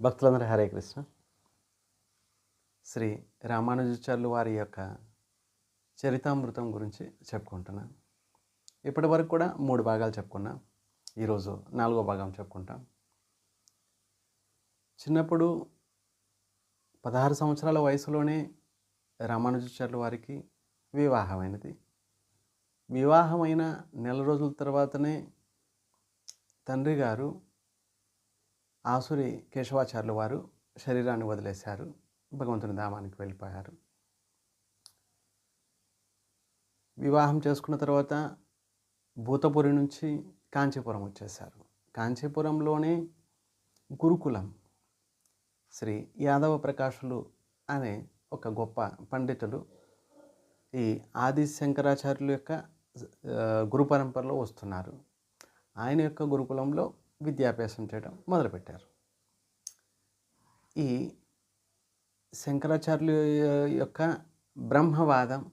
భక్తులందరూ హరే కృష్ణ. శ్రీ రామానుజాచార్యులు వారి యొక్క చరితామృతం గురించి చెప్పుకుంటున్నాను ఇప్పటి వరకు కూడా మూడు భాగాలు చెప్పుకున్నాం. ఈరోజు నాలుగో భాగం చెప్పుకుంటాం. చిన్నప్పుడు పదహారు సంవత్సరాల వయసులోనే రామానుజాచార్యుల వారికి వివాహమైనది. వివాహమైన నెల రోజుల తర్వాతనే తండ్రి గారు ఆసురి కేశవాచార్యులు వారు శరీరాన్ని వదిలేశారు. భగవంతుని ధామానికి వెళ్ళిపోయారు. వివాహం చేసుకున్న తర్వాత భూతపురి నుంచి కాంచీపురం వచ్చేశారు. కాంచీపురంలోనే గురుకులం శ్రీ యాదవ ప్రకాశులు అనే ఒక గొప్ప పండితులు ఈ ఆది శంకరాచార్యుల యొక్క గురు పరంపరలో వస్తున్నారు. ఆయన యొక్క గురుకులంలో విద్యాభ్యాసం చేయడం మొదలుపెట్టారు. ఈ శంకరాచార్యుల యొక్క బ్రహ్మవాదం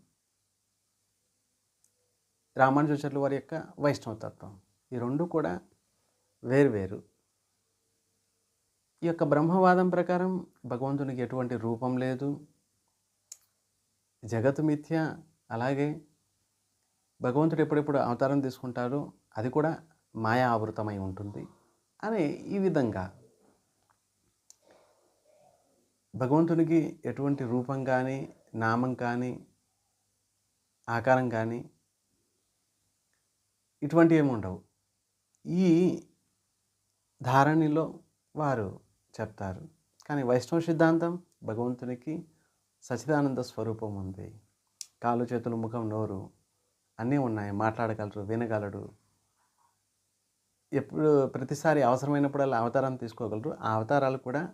రామానుజాచార్యుల వారి యొక్క వైష్ణవతత్వం ఈ రెండు కూడా వేరువేరు. ఈ యొక్క బ్రహ్మవాదం ప్రకారం భగవంతునికి ఎటువంటి రూపం లేదు. జగత్ మిథ్య. అలాగే భగవంతుడు ఎప్పుడెప్పుడు అవతారం తీసుకుంటారో అది కూడా మాయా ఆవృతమై ఉంటుంది. అని ఈ విధంగా భగవంతునికి ఎటువంటి రూపం కానీ నామం కానీ ఆకారం కానీ ఇటువంటి ఏమి ఉండవు. ఈ ధారణిలో వారు చెప్తారు. కానీ వైష్ణవ సిద్ధాంతం భగవంతునికి సచిదానంద స్వరూపం ఉంది. కాలు చేతులు ముఖం నోరు అన్నీ ఉన్నాయి. మాట్లాడగలరు వినగలడు ఎప్పుడు ప్రతిసారి అవసరమైనప్పుడల్లా అవతారం తీసుకోగలరు. ఆ అవతారాలు కూడా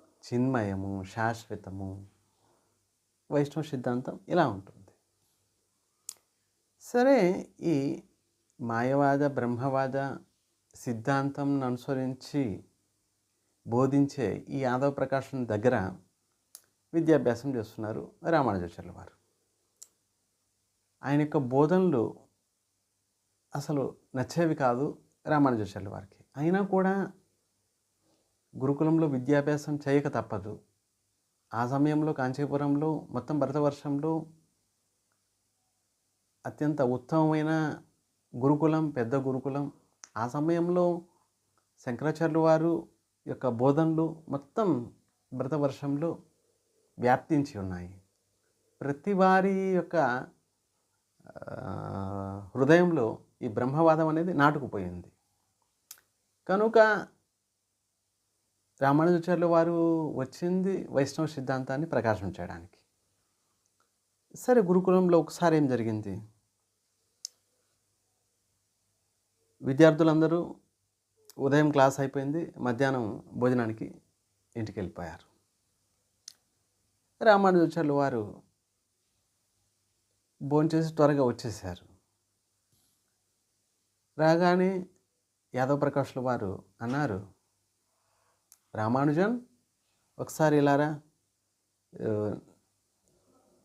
చిన్మయము శాశ్వతము వైష్ణవ సిద్ధాంతం ఇలా ఉంటుంది. సరే ఈ మాయవాద బ్రహ్మవాద సిద్ధాంతం అనుసరించి బోధించే ఈ యాదవ ప్రకాశం దగ్గర విద్యాభ్యాసం చేస్తున్నారు రామానుజాచార్యుల వారు. ఆయన యొక్క బోధనలు అసలు నచ్చేవి కాదు. రామానుజాచార్యుల వారికి. అయినా కూడా గురుకులంలో విద్యాభ్యాసం చేయక తప్పదు. ఆ సమయంలో కాంచీపురంలో మొత్తం భరతవర్షంలో అత్యంత ఉత్తమమైన గురుకులం పెద్ద గురుకులం. ఆ సమయంలో శంకరాచార్యుల వారు యొక్క బోధనలు మొత్తం భరతవర్షంలో వ్యాప్తించి ఉన్నాయి. ప్రతి వారి యొక్క హృదయంలో ఈ బ్రహ్మవాదం అనేది నాటుకుపోయింది. కనుక రామానుజాచార్యులు వారు వచ్చింది వైష్ణవ సిద్ధాంతాన్ని ప్రకాశం చేయడానికి. సరే గురుకులంలో ఒకసారి ఏం జరిగింది? విద్యార్థులందరూ ఉదయం క్లాస్ అయిపోయింది మధ్యాహ్నం భోజనానికి ఇంటికి వెళ్ళిపోయారు. రామానుజాచార్యులు వారు భోంచేసి త్వరగా వచ్చేసారు రాగానే యాదవ్ ప్రకాష్ల వారు అన్నారు రామానుజన్ ఒకసారి ఇలారా?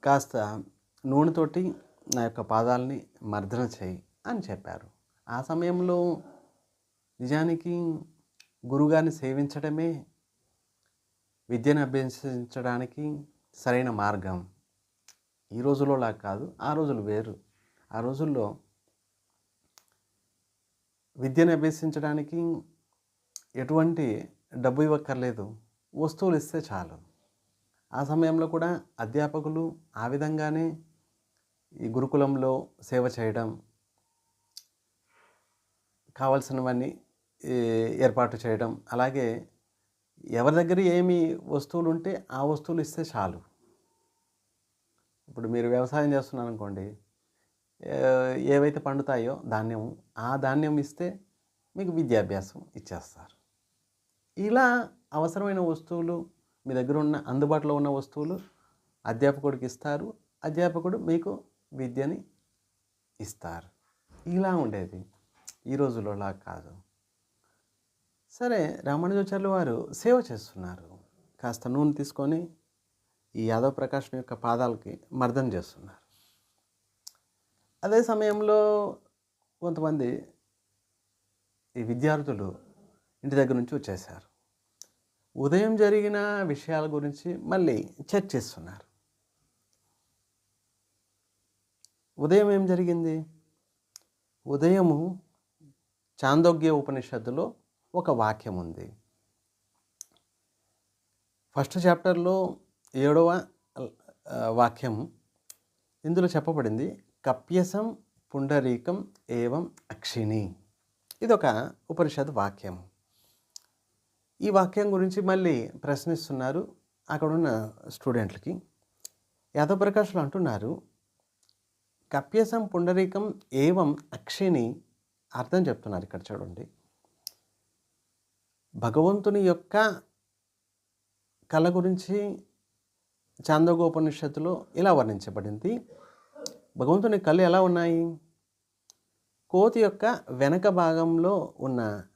కాస్త నూనెతోటి నా యొక్క పాదాలని మర్దన చేయి అని చెప్పారు. ఆ సమయంలో నిజానికి గురుగారిని సేవించడమే విద్యను అభ్యసించడానికి సరైన మార్గం. ఈ రోజుల్లో లాగా కాదు ఆ రోజులు వేరు. ఆ రోజుల్లో విద్యను అభ్యసించడానికి ఎటువంటి డబ్బు ఇవ్వక్కర్లేదు. వస్తువులు ఇస్తే చాలు. ఆ సమయంలో కూడా అధ్యాపకులు ఆ విధంగానే ఈ గురుకులంలో సేవ చేయడం కావలసినవన్నీ ఏర్పాటు చేయడం అలాగే ఎవరి దగ్గర ఏమి వస్తువులు ఉంటే ఆ వస్తువులు ఇస్తే చాలు. ఇప్పుడు మీరు వ్యవసాయం చేస్తున్నారు అనుకోండి ఏవైతే పండుతాయో ధాన్యం ఆ ధాన్యం ఇస్తే మీకు విద్యాభ్యాసం ఇచ్చేస్తారు. ఇలా అవసరమైన వస్తువులు మీ దగ్గర ఉన్న అందుబాటులో ఉన్న వస్తువులు అధ్యాపకుడికి ఇస్తారు. అధ్యాపకుడు మీకు విద్యని ఇస్తారు. ఇలా ఉండేది. ఈ రోజుల్లో అలా కాదు. సరే రామానుజాచార్యులు వారు సేవ చేస్తున్నారు. కాస్త నూనె తీసుకొని ఈ యాదవ్ ప్రకాశం యొక్క పాదాలకి మర్దం చేస్తున్నారు. అదే సమయంలో కొంతమంది ఈ విద్యార్థులు ఇంటి దగ్గర నుంచి వచ్చేసారు ఉదయం జరిగిన విషయాల గురించి మళ్ళీ చర్చిస్తున్నారు ఉదయం ఏం జరిగింది? ఉదయము చాందోగ్య ఉపనిషత్తులో ఒక వాక్యం ఉంది. ఫస్ట్ చాప్టర్లో ఏడవ వాక్యం ఇందులో చెప్పబడింది కప్యసం పుండరీకం ఏవం అక్షిణి. ఇదొక ఉపనిషత్ వాక్యం. ఈ వాక్యం గురించి మళ్ళీ ప్రశ్నిస్తున్నారు అక్కడున్న స్టూడెంట్లకి. యాదవ్ ప్రకాష్లు అంటున్నారు కప్యసం పుండరీకం ఏవం అక్షిని అర్థం చెప్తున్నారు ఇక్కడ చూడండి. భగవంతుని యొక్క కళ గురించి చాందోగోపనిషత్తులో ఇలా వర్ణించబడింది. భగవంతుని కళ్ళు ఎలా ఉన్నాయి? కోతి యొక్క వెనక భాగంలో ఉన్న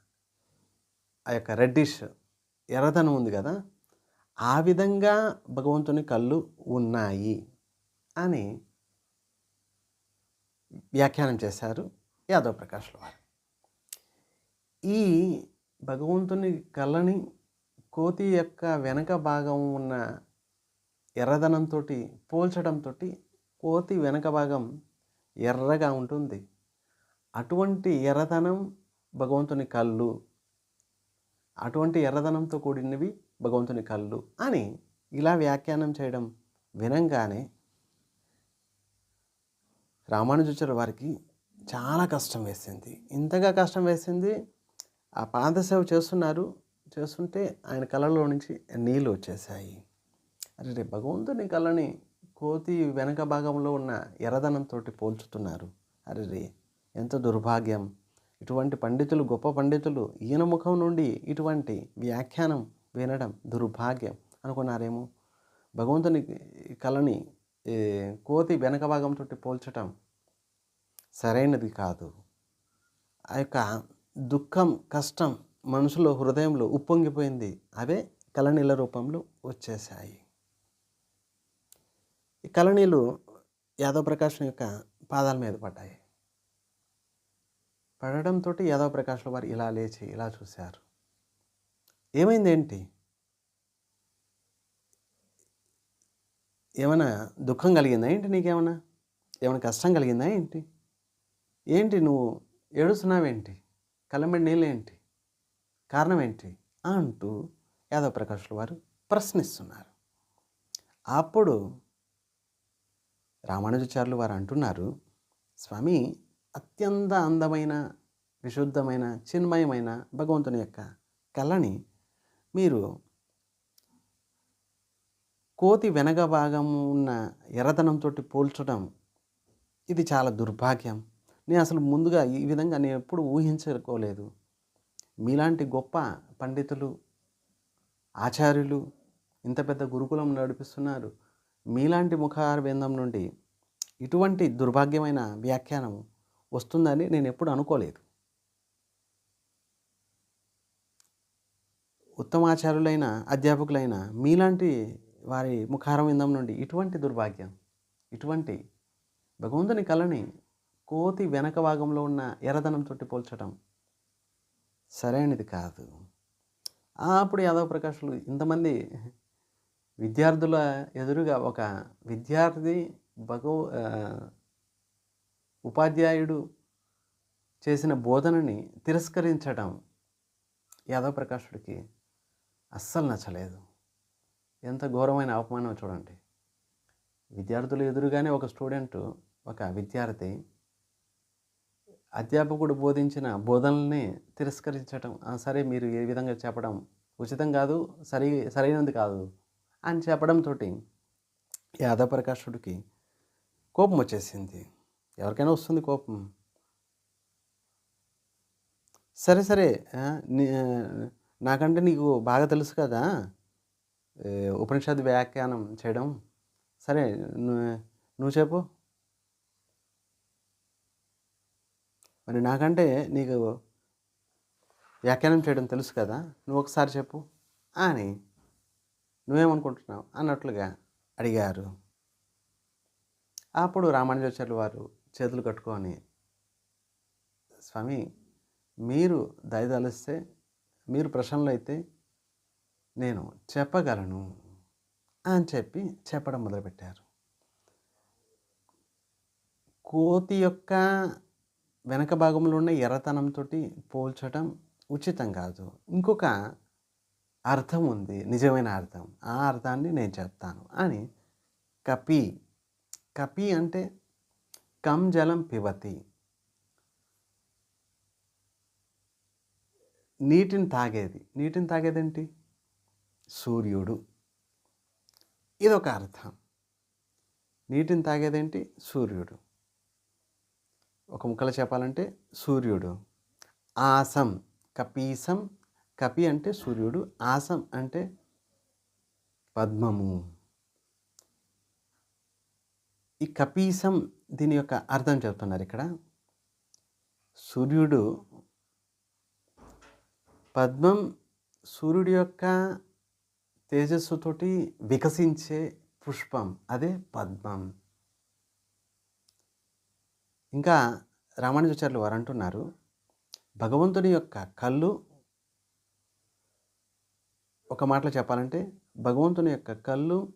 ఆ యొక్క రెడ్డిష్ ఎర్రదనం ఉంది కదా ఆ విధంగా భగవంతుని కళ్ళు ఉన్నాయి అని వ్యాఖ్యానం చేశారు యాదవ్ ప్రకాష్ల వారు. ఈ భగవంతుని కళ్ళని కోతి యొక్క వెనక భాగం ఉన్న ఎర్రదనంతో పోల్చడంతో కోతి వెనక భాగం ఎర్రగా ఉంటుంది. అటువంటి ఎర్రదనం భగవంతుని కళ్ళు అటువంటి ఎర్రదనంతో కూడినవి భగవంతుని కళ్ళు అని ఇలా వ్యాఖ్యానం చేయడం వినంగానే రామానుజాచార్య వారికి చాలా కష్టం వేసింది. ఇంతగా కష్టం వేసింది ఆ పాదసేవ చేస్తున్నారు చేస్తుంటే ఆయన కళ్ళలో నుంచి నీళ్ళు వచ్చేసాయి అరే భగవంతుని కళ్ళని కోతి వెనక భాగంలో ఉన్న ఎర్రదనంతో పోల్చుతున్నారు. అరే ఎంత దుర్భాగ్యం. ఇటువంటి పండితులు గొప్ప పండితులు ఈయన ముఖం నుండి ఇటువంటి వ్యాఖ్యానం వినడం దుర్భాగ్యం అనుకున్నారేమో. భగవంతుని కళని కోతి వెనక భాగంతో పోల్చటం సరైనది కాదు. ఆ యొక్క దుఃఖం కష్టం మనసులో హృదయంలో ఉప్పొంగిపోయింది. అవే కళనీల రూపంలో వచ్చేసాయి ఈ కళనీలు యాదవ్ ప్రకాశం యొక్క పాదాల మీద పడ్డాయి. పడడంతో యాదవ్ ప్రకాష్ల వారు ఇలా లేచి ఇలా చూశారు. ఏమైంది ఏంటి ఏమైనా దుఃఖం కలిగిందా ఏంటి నీకేమైనా? ఏమైనా కష్టం కలిగిందా ఏంటి? ఏంటి నువ్వు ఏడుస్తున్నావేంటి? కళ్ళంబడి నీళ్ళేంటి కారణం ఏంటి? అంటూ యాదవ్ ప్రకాష్ల వారు ప్రశ్నిస్తున్నారు. అప్పుడు రామానుజాచార్యులు వారు అంటున్నారు స్వామి అత్యంత అందమైన విశుద్ధమైన చిన్మయమైన భగవంతుని యొక్క కళని మీరు కోతి వెనక భాగం ఉన్న ఎర్రదనంతో పోల్చడం ఇది చాలా దుర్భాగ్యం. నేను అసలు ముందుగా ఈ విధంగా నేను ఎప్పుడు ఊహించుకోలేదు. మీలాంటి గొప్ప పండితులు ఆచార్యులు ఇంత పెద్ద గురుకులం నడిపిస్తున్నారు. మీలాంటి ముఖారవిందం నుండి ఇటువంటి దుర్భాగ్యమైన వ్యాఖ్యానం వస్తుందని నేను ఎప్పుడు అనుకోలేదు. ఉత్తమాచారులైన అధ్యాపకులైన మీలాంటి వారి ముఖారవిందం నుండి ఇటువంటి దుర్భాగ్యం ఇటువంటి భగవంతుని కళని కోతి వెనక భాగంలో ఉన్న ఎర్రదనంతో పోల్చడం సరైనది కాదు. ఆ, అప్పుడు యాదవ ప్రకాష్లు ఇంతమంది విద్యార్థుల ఎదురుగా ఒక విద్యార్థి భగవ ఉపాధ్యాయుడు చేసిన బోధనని తిరస్కరించడం యాదవ్ ప్రకాశుడికి అస్సలు నచ్చలేదు. ఎంత ఘోరమైన అవమానం చూడండి. విద్యార్థుల ఎదురుగానే ఒక స్టూడెంట్ ఒక విద్యార్థి అధ్యాపకుడు బోధించిన బోధనల్ని తిరస్కరించడం "ఆ, సరే మీరు ఏ విధంగా చెప్పడం ఉచితం కాదు సరి సరైనది కాదు అని చెప్పడంతో యాదవప్రకాశుడికి కోపం వచ్చేసింది. ఎవరికైనా వస్తుంది కోపం. సరే సరే నీ- నాకంటే నీకు బాగా తెలుసు కదా ఉపనిషత్ వ్యాఖ్యానం చేయడం. సరే నువ్వు నువ్వు చెప్పు. మరి నాకంటే నీకు వ్యాఖ్యానం చేయడం తెలుసు కదా నువ్వు ఒకసారి చెప్పు అని నువ్వేమనుకుంటున్నావు? అన్నట్లుగా అడిగారు. అప్పుడు రామానుజాచార్యులు వారు చేతులు కట్టుకొని స్వామి మీరు దయదలిస్తే మీరు ప్రశ్నలు అయితే నేను చెప్పగలను అని చెప్పి చెప్పడం మొదలుపెట్టారు. కోతి యొక్క వెనక భాగంలో ఉన్న ఎర్రతనంతో పోల్చడం ఉచితం కాదు. ఇంకొక అర్థం ఉంది నిజమైన అర్థం. ఆ అర్థాన్ని నేను చెప్తాను. అని కపి కపి అంటే కం జలం పిబతి. నీటిని తాగేది. నీటిని తాగేదేంటి? సూర్యుడు. ఇదొక అర్థం. నీటిని తాగేదేంటి? సూర్యుడు. ఒక ముక్కలో చెప్పాలంటే సూర్యుడు. ఆసం కపీసం కపి అంటే సూర్యుడు ఆసం అంటే పద్మము. ఈ కపీసం దీని యొక్క అర్థం చెప్తున్నారు ఇక్కడ. సూర్యుడు పద్మం సూర్యుడి యొక్క తేజస్సుతోటి వికసించే పుష్పం అదే పద్మం. ఇంకా రామానుజాచార్యులు వారు అంటున్నారు భగవంతుని యొక్క కళ్ళు ఒక మాటలో చెప్పాలంటే భగవంతుని యొక్క కళ్ళు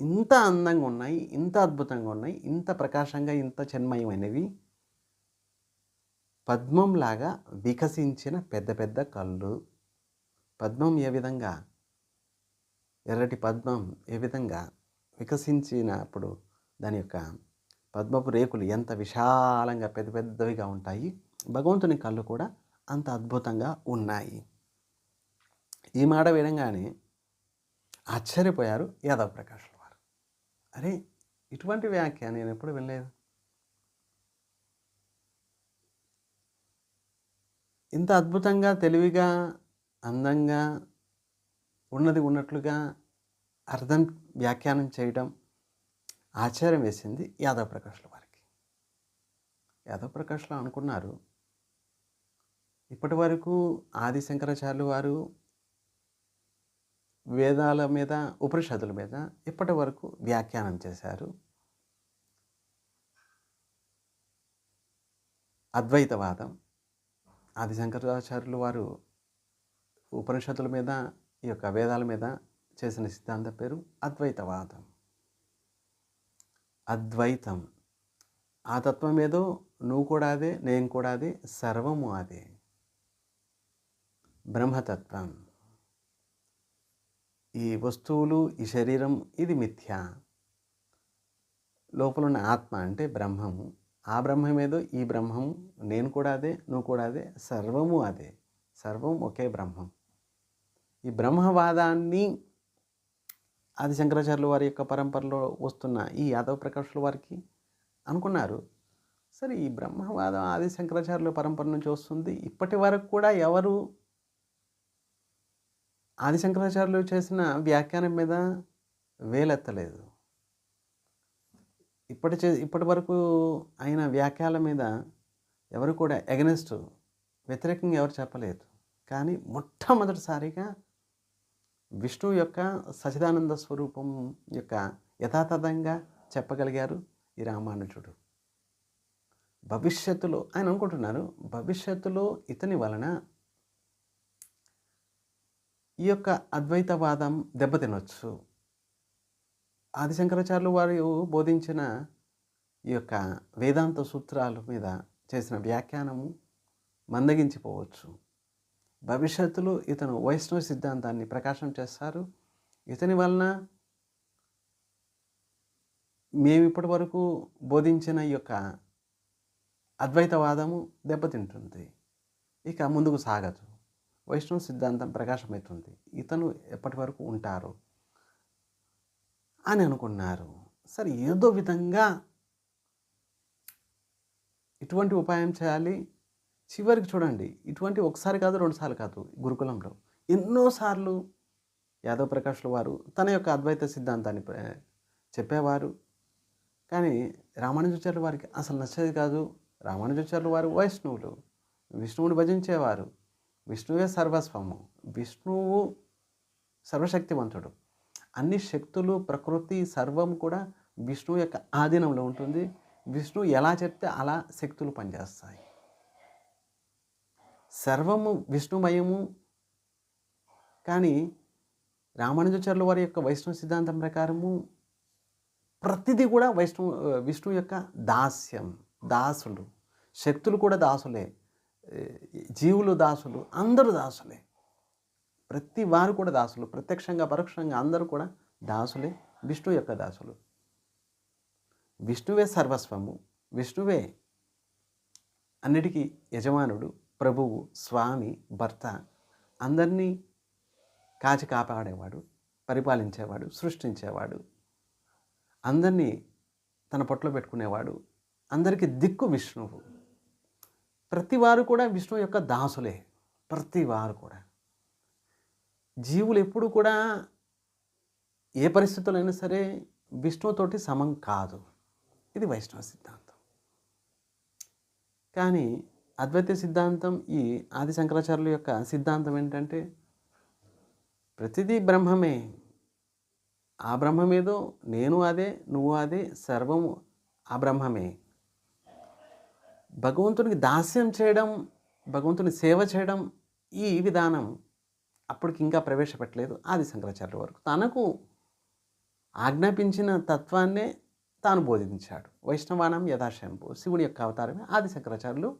ఇంత అందంగా ఉన్నాయి ఇంత అద్భుతంగా ఉన్నాయి ఇంత ప్రకాశంగా ఇంత చెన్మయమైనవి. పద్మంలాగా వికసించిన పెద్ద పెద్ద కళ్ళు. పద్మం ఏ విధంగా? ఎర్రటి పద్మం ఏ విధంగా వికసించినప్పుడు దాని యొక్క పద్మపు రేకులు ఎంత విశాలంగా పెద్ద పెద్దవిగా ఉంటాయి. భగవంతుని కళ్ళు కూడా అంత అద్భుతంగా ఉన్నాయి. ఈ మాట వినగానే ఆశ్చర్యపోయారు యాదవ్ ప్రకాష్ల వారు అరే ఇటువంటి వ్యాఖ్య నేను ఎప్పుడు వినలేదు. ఇంత అద్భుతంగా తెలివిగా అందంగా ఉన్నది ఉన్నట్లుగా అర్థం వ్యాఖ్యానం చేయడం ఆశ్చర్యం వేసింది యాదవ్ ప్రకాష్ల వారికి. యాదవ్ ప్రకాష్లో అనుకున్నారు ఇప్పటి వరకు ఆది శంకరాచార్యులు వారు వేదాల మీద ఉపనిషత్తుల మీద ఇప్పటి వరకు వ్యాఖ్యానం చేశారు. అద్వైతవాదం. ఆది శంకరాచార్యులు వారు ఉపనిషత్తుల మీద ఈ యొక్క వేదాల మీద చేసిన సిద్ధాంతం పేరు అద్వైతవాదం. అద్వైతం. ఆ తత్వం ఏదో నువ్వు కూడా అదే నేను కూడా అదే సర్వము అదే. బ్రహ్మతత్వం. ఈ వస్తువులు ఈ శరీరం ఇది మిథ్య. లోపల ఉన్న ఆత్మ అంటే బ్రహ్మము. ఆ బ్రహ్మమేదో ఈ బ్రహ్మము నేను కూడా అదే నువ్వు కూడా అదే సర్వము అదే. సర్వం ఒకే బ్రహ్మం. ఈ బ్రహ్మవాదాన్ని ఆది శంకరాచార్యుల వారి యొక్క పరంపరలో వస్తున్న ఈ యాదవ ప్రకాశుల వారికి అనుకున్నారు. సరే ఈ బ్రహ్మవాదం ఆది శంకరాచార్యుల పరంపర నుంచి వస్తుంది. ఇప్పటి వరకు కూడా ఎవరు ఆది శంకరాచార్యులు చేసిన వ్యాఖ్యానం మీద వేలెత్తలేదు. ఇప్పటి చే ఇప్పటి వరకు అయిన వ్యాఖ్యాల మీద ఎవరు కూడా ఎగనెస్ట్ వ్యతిరేకంగా ఎవరు చెప్పలేదు. కానీ మొట్టమొదటిసారిగా విష్ణువు యొక్క సచిదానంద స్వరూపం యొక్క యథాతథంగా చెప్పగలిగారు ఈ రామానుజుడు. భవిష్యత్తులో ఆయన అనుకుంటున్నారు భవిష్యత్తులో ఇతని వలన ఈ యొక్క అద్వైతవాదం దెబ్బతినొచ్చు. ఆదిశంకరాచార్యులు వారు బోధించిన ఈ యొక్క వేదాంత సూత్రాల మీద చేసిన వ్యాఖ్యానము మందగించిపోవచ్చు. భవిష్యత్తులో ఇతను వైష్ణవ సిద్ధాంతాన్ని ప్రకాశం చేస్తారు. ఇతని వలన మేము ఇప్పటి వరకు బోధించిన ఈ యొక్క అద్వైతవాదము దెబ్బతింటుంది. ఇక ముందుకు సాగదు. వైష్ణవ సిద్ధాంతం ప్రకాశమవుతుంది ఇతను ఎప్పటి వరకు ఉంటారు? అని అనుకున్నారు. సరే ఏదో విధంగా ఇటువంటి ఉపాయం చేయాలి. చివరికి చూడండి ఇటువంటి ఒకసారి కాదు రెండుసార్లు కాదు గురుకులంలో. ఎన్నోసార్లు యాదవ్ ప్రకాష్ల వారు తన యొక్క అద్వైత సిద్ధాంతాన్ని చెప్పేవారు. కానీ రామానుజాచార్యుల వారికి అసలు నచ్చేది కాదు. రామానుజాచార్యుల వారు వైష్ణవులు. విష్ణువుని భజించేవారు. విష్ణువే సర్వస్వము. విష్ణువు సర్వశక్తివంతుడు. అన్ని శక్తులు ప్రకృతి సర్వం కూడా విష్ణువు యొక్క ఆధీనంలో ఉంటుంది. విష్ణువు ఎలా చెప్తే అలా శక్తులు పనిచేస్తాయి. సర్వము విష్ణుమయము. కానీ రామానుజాచార్యుల వారి యొక్క వైష్ణవ సిద్ధాంతం ప్రకారము ప్రతిదీ కూడా వైష్ణవ విష్ణువు యొక్క దాస్యం దాసులు. శక్తులు కూడా దాసులే. జీవులు దాసులు అందరూ దాసులే. ప్రతి వారు కూడా దాసులు. ప్రత్యక్షంగా పరోక్షంగా అందరూ కూడా దాసులే. విష్ణువు యొక్క దాసులు. విష్ణువే సర్వస్వము. విష్ణువే అన్నిటికీ యజమానుడు ప్రభువు స్వామి భర్త. అందరినీ కాచి కాపాడేవాడు పరిపాలించేవాడు సృష్టించేవాడు. అందరినీ తన పొట్లో పెట్టుకునేవాడు. అందరికీ దిక్కు విష్ణువు. ప్రతి వారు కూడా విష్ణువు యొక్క దాసులే. ప్రతివారు కూడా. జీవులు ఎప్పుడు కూడా ఏ పరిస్థితులైనా సరే విష్ణువుతోటి సమం కాదు. ఇది వైష్ణవ సిద్ధాంతం. కానీ అద్వైత సిద్ధాంతం ఈ ఆది శంకరాచార్యుల యొక్క సిద్ధాంతం ఏంటంటే ప్రతిదీ బ్రహ్మమే. ఆ బ్రహ్మమేదో నేను అదే నువ్వు అదే సర్వము ఆ బ్రహ్మమే. భగవంతునికి దాస్యం చేయడం భగవంతుని సేవ చేయడం ఈ విధానం అప్పటికి ఇంకా ప్రవేశపెట్టలేదు ఆది శంకరాచార్యుల వరకు. తనకు ఆజ్ఞాపించిన తత్వాన్నే తాను బోధించాడు. వైష్ణవానం యథాశంపు శివుడి యొక్క అవతారమే ఆది శంకరాచార్యులు.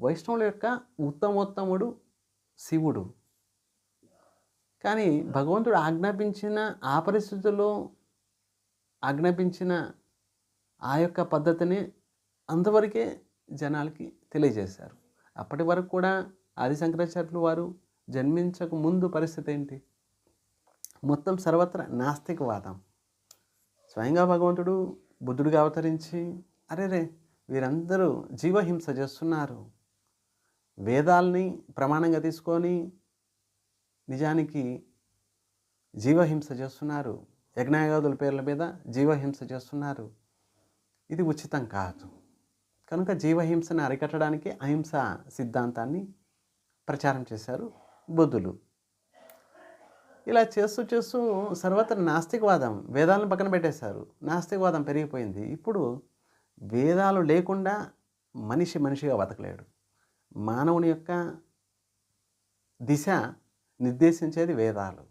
వైష్ణవుల యొక్క ఉత్తమోత్తముడు శివుడు. కానీ భగవంతుడు ఆజ్ఞాపించిన ఆ పరిస్థితుల్లో ఆజ్ఞాపించిన ఆ యొక్క పద్ధతిని అంతవరకే జనాలకి తెలియజేశారు. అప్పటి వరకు కూడా ఆది శంకరాచార్యులు వారు జన్మించక ముందు పరిస్థితి ఏంటి? మొత్తం సర్వత్రా నాస్తికవాదం స్వయంగా భగవంతుడు బుద్ధుడిగా అవతరించి అరే రే వీరందరూ జీవహింస చేస్తున్నారు. వేదాల్ని ప్రమాణంగా తీసుకొని నిజానికి జీవహింస చేస్తున్నారు. యజ్ఞయాగాదుల పేర్ల మీద జీవహింస చేస్తున్నారు. ఇది ఉచితం కాదు. కనుక జీవహింసను అరికట్టడానికి అహింస సిద్ధాంతాన్ని ప్రచారం చేశారు బుద్ధులు. ఇలా చేస్తూ చేస్తూ సర్వత్ర నాస్తికవాదం వేదాలను పక్కన పెట్టేశారు. నాస్తికవాదం పెరిగిపోయింది. ఇప్పుడు వేదాలు లేకుండా మనిషి మనిషిగా బతకలేడు. మానవుని యొక్క దిశ నిర్దేశించేది వేదాలు.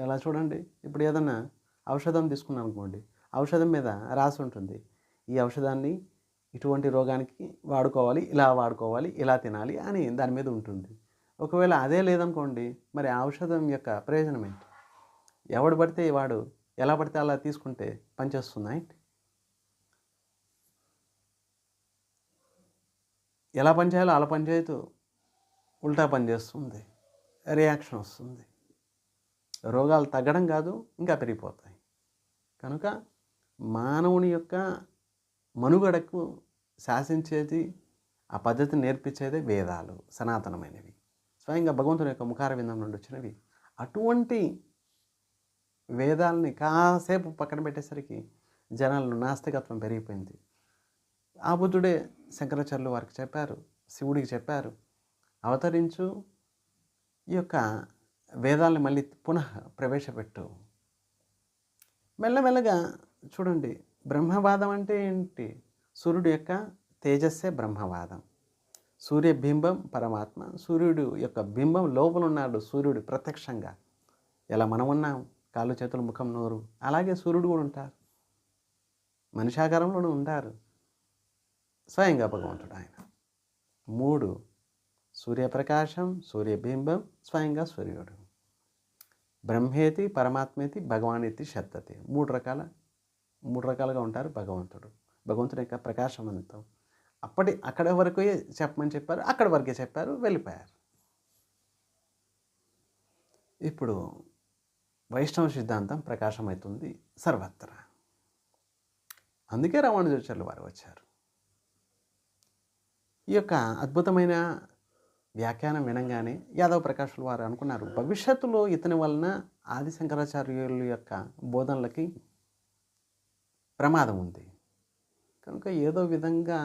ఎలా చూడండి? ఇప్పుడు ఏదన్నా ఔషధం తీసుకున్నాం అనుకోండి. ఔషధం మీద రాసి ఉంటుంది ఈ ఔషధాన్ని ఇటువంటి రోగానికి వాడుకోవాలి ఇలా వాడుకోవాలి ఇలా తినాలి అని దాని మీద ఉంటుంది. ఒకవేళ అదే లేదనుకోండి మరి ఆ ఔషధం యొక్క ప్రయోజనం ఏంటి? ఎవడు పడితే వాడు ఎలా పడితే అలా తీసుకుంటే పనిచేస్తుందా ఏంటి? ఎలా పనిచేయాలో అలా పనిచేయదు. ఉల్టా పనిచేస్తుంది రియాక్షన్ వస్తుంది. రోగాలు తగ్గడం కాదు ఇంకా పెరిగిపోతాయి. కనుక మానవుని యొక్క మనుగడకు శాసించేది ఆ పద్ధతిని నేర్పించేదే వేదాలు సనాతనమైనవి. స్వయంగా భగవంతుని యొక్క ముఖార విందం నుండి వచ్చినవి. అటువంటి వేదాలని కాసేపు పక్కన పెట్టేసరికి జనాల్లో నాస్తికత్వం పెరిగిపోయింది. ఆ బుద్ధుడే శంకరాచార్యులు వారికి చెప్పారు శివుడికి చెప్పారు అవతరించు ఈ యొక్క వేదాలను మళ్ళీ పునః ప్రవేశపెట్టు. మెల్లమెల్లగా చూడండి బ్రహ్మవాదం అంటే ఏంటి? సూర్యుడు యొక్క తేజస్సే బ్రహ్మవాదం. సూర్యబింబం పరమాత్మ. సూర్యుడు యొక్క బింబం లోపల ఉన్నాడు సూర్యుడు ప్రత్యక్షంగా. ఎలా మనం ఉన్నాం? కాళ్ళు చేతులు ముఖం నోరు. అలాగే సూర్యుడు కూడా ఉంటారు. మనిషాకారంలోనూ ఉంటారు స్వయంగా భగవంతుడు ఆయన. మూడు సూర్యప్రకాశం సూర్యబింబం స్వయంగా సూర్యుడు. బ్రహ్మేతి పరమాత్మేతి భగవానేతి శబ్దతి. మూడు రకాల మూడు రకాలుగా ఉంటారు. భగవంతుడు. భగవంతుడు యొక్క ప్రకాశవంతం అప్పటి అక్కడి వరకే చెప్పమని చెప్పారు. అక్కడి వరకే చెప్పారు. వెళ్ళిపోయారు. ఇప్పుడు వైష్ణవ సిద్ధాంతం ప్రకాశమవుతుంది సర్వత్రా. అందుకే రామానుజాచార్యులు వారు వచ్చారు. ఈ యొక్క అద్భుతమైన వ్యాఖ్యానం వినంగానే యాదవ ప్రకాశులు వారు అనుకున్నారు. భవిష్యత్తులో ఇతని వలన ఆది శంకరాచార్యుల యొక్క బోధనలకి ప్రమాదం ఉంది. కనుక ఏదో విధంగా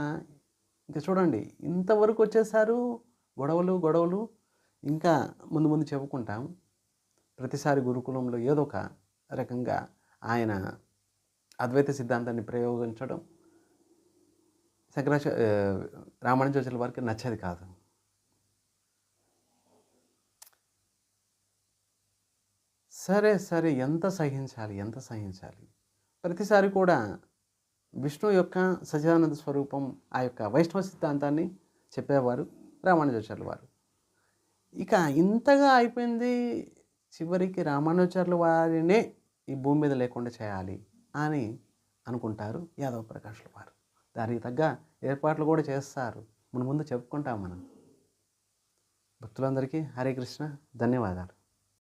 ఇంకా చూడండి ఇంతవరకు వచ్చేసారు గొడవలు గొడవలు ఇంకా ముందు ముందు చెప్పుకుంటాం. ప్రతిసారి గురుకులంలో ఏదో ఒక రకంగా ఆయన అద్వైత సిద్ధాంతాన్ని ప్రయోగించడం శంకరాచ రామానుజాచార్యుల వారికి నచ్చేది కాదు. సరే సరే ఎంత సహించాలి ఎంత సహించాలి? ప్రతిసారి కూడా విష్ణు యొక్క సచిదానంద స్వరూపం ఆ యొక్క వైష్ణవ సిద్ధాంతాన్ని చెప్పేవారు రామానుజాచార్యుల వారు. ఇక ఇంతగా అయిపోయింది చివరికి రామానుజాచార్యుల వారినే ఈ భూమి మీద లేకుండా చేయాలి అని అనుకుంటారు యాదవ ప్రకాష్ల వారు. దానికి తగ్గ ఏర్పాట్లు కూడా చేస్తారు. మన ముందు చెప్పుకుంటాం మనం. భక్తులందరికీ హరే కృష్ణ. ధన్యవాదాలు.